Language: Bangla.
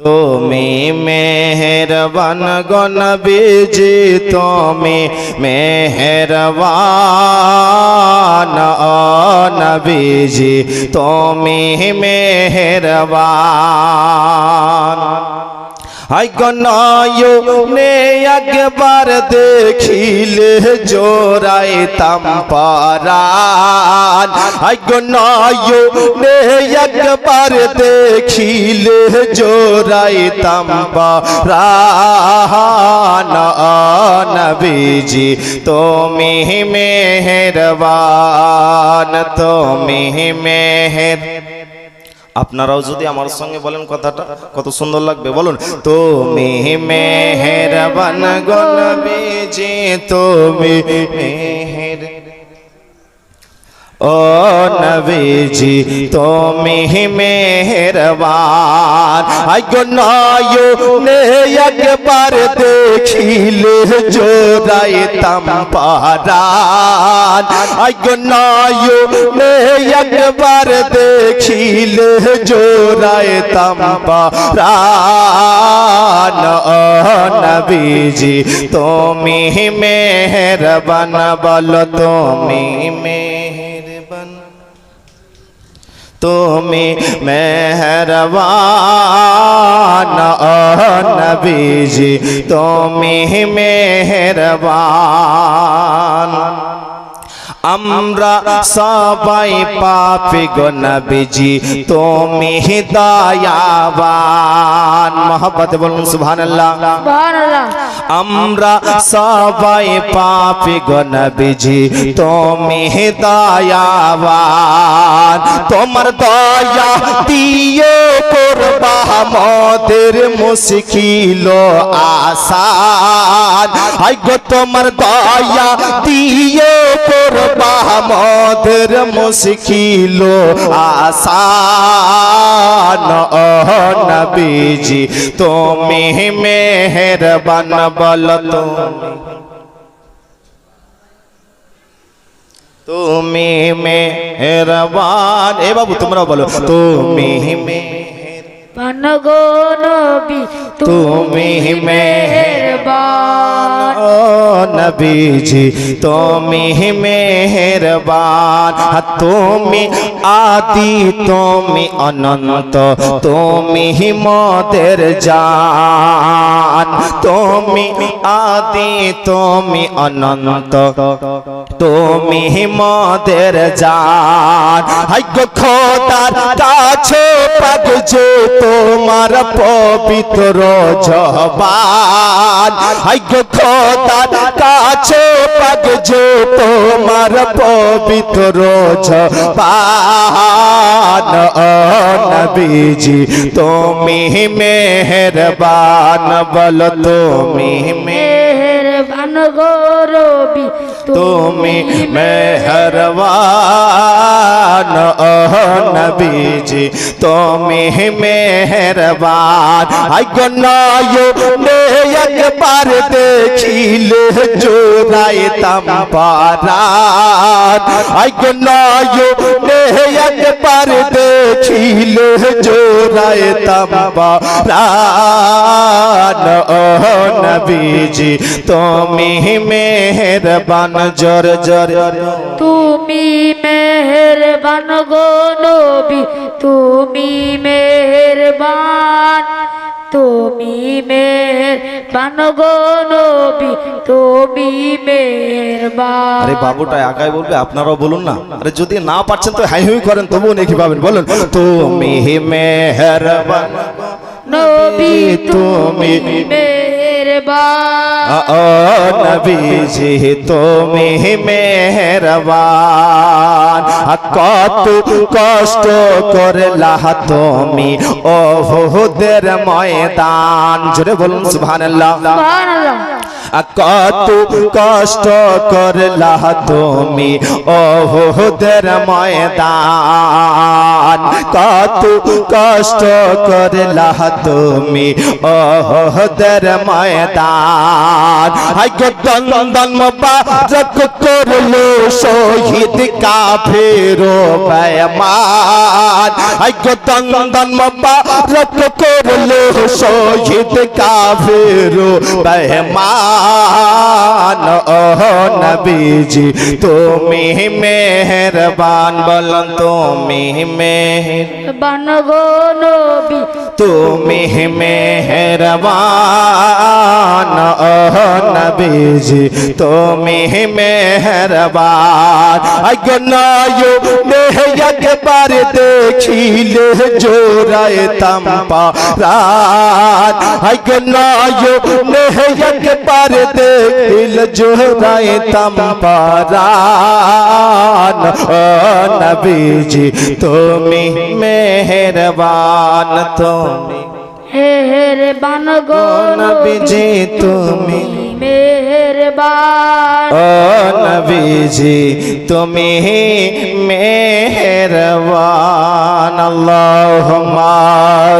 তুমি মেহরবান গনবীজি তুমি মেহরবান ও নবীজি তুমি মেহরবান। হাই গনায়নে একবার দেখিলে জোরাই তাম পারান হাই গনায়নে একবার দেখিলে জোরাই তাম পারান নবীজি তুমি মেহেরবান তুমি মেহের আপনারাও যদি আমার সঙ্গে বলেন কথাটা, কত সুন্দর লাগবে, বলুন। তুমি মেহেরবান গনবীজি তুমি মেহের। ও নবীজি, তুমি মেহেরবান। আগে নয়নে একবার দেখিলে জোরাই তাম পারান আগে নয়নে একবার দেখিলে জোরাই তাম পারান ও নবীজি, তুমি মেহেরবান, বলো তুমি মেহেরবান। তুমি মেহরবান ও নবীজি, তুমি মেহরবান। আমরা সবাই পাপি গো নবীজি তুমি দয়াবান মোহাম্মত বলুন সুবহানাল্লাহ। সুবহানাল্লাহ। আমরা সবাই পাপি গো নবীজি তুমি দয়াবান তোমার দয়া দিয়ে করবা আমাদের মুশকিল আসান। হাই গো তোমার দয়া দিয়ে করবা আমাদের মুশকিল আসান। নবীজি তুমি মেহেরবান বল তুমি। মেহেরবান। এ বাবু তোমরা বলো তুমি মেহের পান গো নবী তুমি মেহেরবান ও নবীজি, তুমি মেহেরবান, তুমি আদি, তুমি অনন্ত, তুমি মদের জান, তুমি আদি, তুমি অনন্ত, তুমি মদের জান। খোদার কাছে পাগ যে তোমার পবিত্র জবান। গো খোদার কাছে পাগ যে তোমার পবিত্র নবীজি তুমি মেহরবান বল তুমি মেহরবান গৌরবী তুমি মেহরবান ও নবীজি তুমি মেহরবান আই গো নয়নে একবার দেখিলে জোরাই তাম পারান আই গো নয়নে একবার দেখিলে জোরাই তাম পারান ও নবীজি তুমি মেহরবান জোর জোর। তুমি মেহেরবান গো নবী তুমি মেহেরবান। তুমি মেহেরবান গো নবী তুমি মেহেরবান। আরে বাবুটা একাই বলবে আপনারাও বলুন না। আরে যদি না পারছেন তো হাই হুই করেন তবুও নাকি পাবেন। বলুন তুমি মেহরবান। নবী তুমি মেহেরবান। ও তুমি মেহরবান। কত কষ্ট করলা তুমি ও হুদের ময়দান। জোরে বলুন সুবহানাল্লাহ। সুবহানাল্লাহ। কত কষ্ট করলা তুমি ও ওহদের ময়দান। কত কষ্ট করলা তুমি? ওহদের ময়দান। আগে দন্দন মুবারক করল শহীদ কাফেরো বেমান আগে দন্দন মুবারক করল শহীদ কাফেরো বেমান ও নবীজি, তুমি মেহেরবান, বলুন তুমি মেহের বান গো নবী। তুমি মেহরবান ও নবীজি তুমি মেহরবান আগে নায়ো নেহ একবার দেখিলে জোরায় তম্পা রাত আগে নায়ো নেহ একবার দেখিলে জোরায় তম্পা রাত ও নবীজি তুমি মেহরবান তুমি হের বান গো নবীজি তুমি মেহেরবান। ও নবীজি তুমি মেহরবান। আল্লাহুম্মা